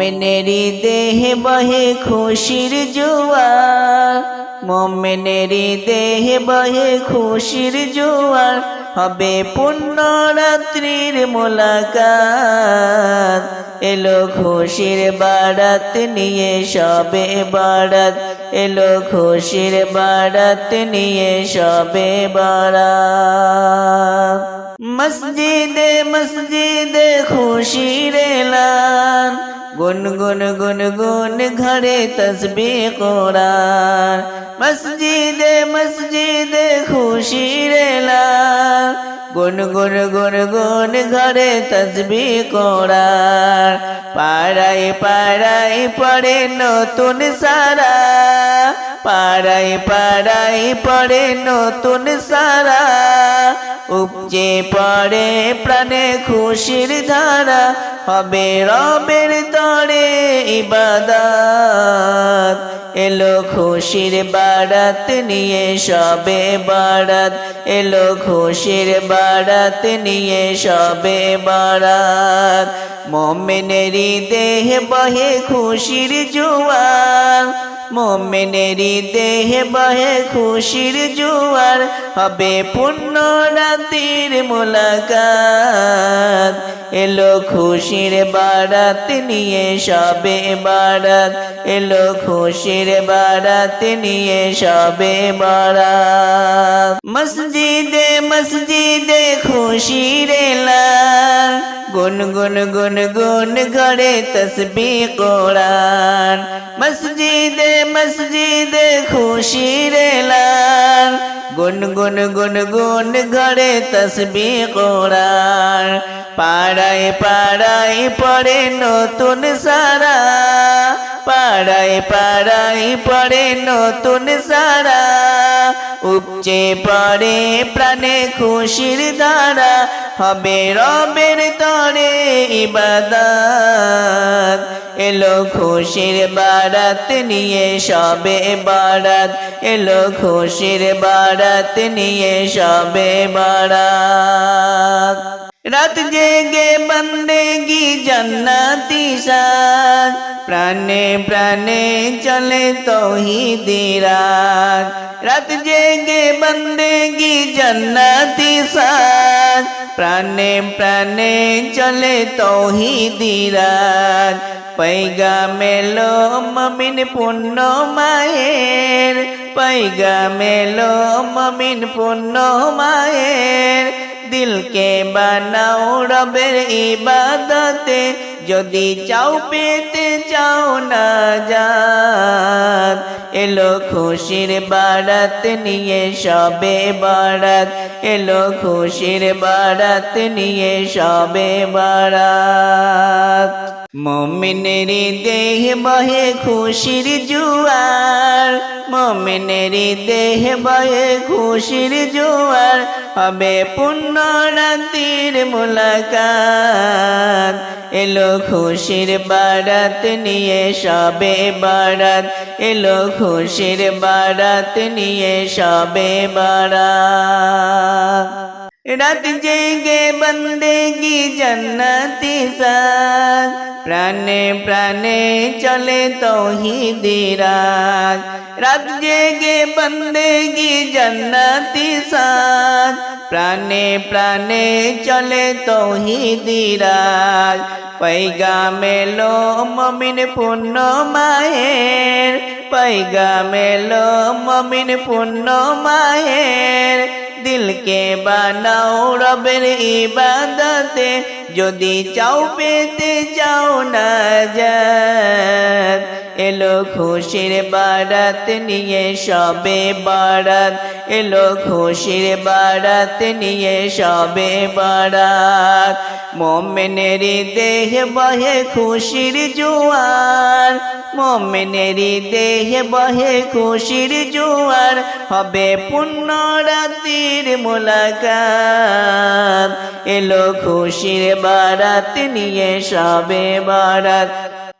মমেনেরি দেহে বহে খুশির জোয়ার, মমেনেরি দেহে বহে খুশির জোয়ার, হবে পুণ্য রাত্রির মোলাকাত। এলো খুশির বারাত নিয়ে সবে বারাত, এলো খুশির বারাত নিয়ে সবে বারাত। মসজিদে মসজিদে খুশির এলান গুন গুন গুন গুন ঘরে তসবি কোরআন। মসজিদে মসজিদে খুশি রেলা গুন গুন গুন গুন ঘরে তসবি কোরআন। পাড়াই পাড়াই পড়ে নতুন সারা। পাড়াই পাড়াই পড়ে নতুন সারা। উপচে পড়ে প্রাণে খুশির ধারা, হবে রবের তরে ইবাদত। এলো খুশির বারাত নিয়ে সবে বারাত, এলো খুশির বারাত নিয়ে সবে বারাত। মোমেনেরি দেহ বহে খুশির জোয়ার মোমেনেরি দেহে বহে খুশির জোয়ার হবে পুণ্য রাতির মোলাকাত। এলো খুশির বারাত নিয়ে, সবে বারাত। এলো খুশির বারাত নিয়ে, সবে বারাত। মসজিদে মসজিদে খুশির এলান। গুন গুন গুন গুন ঘরে তসবি কোরআন। মসজিদে মসজিদে খুশির এলান। গুন গুন গুন গুন ঘরে তসবি কোরআন। পাড়ায় পাড়ায় পড়ে নতুন সারা। পাড়ায় পাড়ায় পড়ে নতুন সারা। উপচে পড়ে প্রাণে খুশির দ্বারা। হবে রবের তরে ইবাদত। এলো খুশির বারাত নিয়ে সবে বারাত। এলো খুশির বারাত নিয়ে সবে বারাত। রাত জেগে বন্দেগি জন্নতি সাজ প্রাণে প্রাণে চলে তৌহিদি রাত রাত জেগে বন্দেগি জন্নতি সাজ প্রাণে প্রাণে চলে তৌহিদি রাত পৈগা মেলো মমিন পুণ্য মায়ের পৈগা মেলো মমিন পুণ্য মায়ের দিলকে বানাও রবের ইবাদতে। যদি চাও পেতে চাও না যাত এলো খুশির বারাত নিয়ে সবে বারাত। এলো খুশির বারাত নিয়ে সবে বারাত। মমিনেরি দেহ বহে খুশির জুয়ার। মমিনেরি দেহ বহে খুশির জুয়ার। হবে পুণ্য রাতির মোলাকাত। এলো খুশির বারাত নিয়ে, সবে বারাত। এলো খুশির বারাত নিয়ে, সবে বারাত। রাত জেগে বন্দেগি জন্নতি সাজ প্রাণে প্রাণে চলে তৌহিদি রাজ রাত জেগে বন্দেগি জন্নতি সাজ প্রাণে প্রাণে চলে তৌহিদি রাজ পৈগা মেলো মমিন পুণ্য মায়ের পৈগা মেলো মমিন পুণ্য মায়ের দিলকে বানাও রবের ইবাদতে। যদি চাও পেতে চাও না যাত এলো খুশির বারাত নিয়ে, সবে বারাত। এলো খুশির বারাত নিয়ে, সবে বারাত। মোমেনেরি দেহ বহে খুশির জোয়ার। মোমেনেরি দেহ বহে খুশির জোয়ার। হবে পুণ্য রাতির মোলাকাত। এলো খুশির বারাত নিয়ে, সবে বারাত।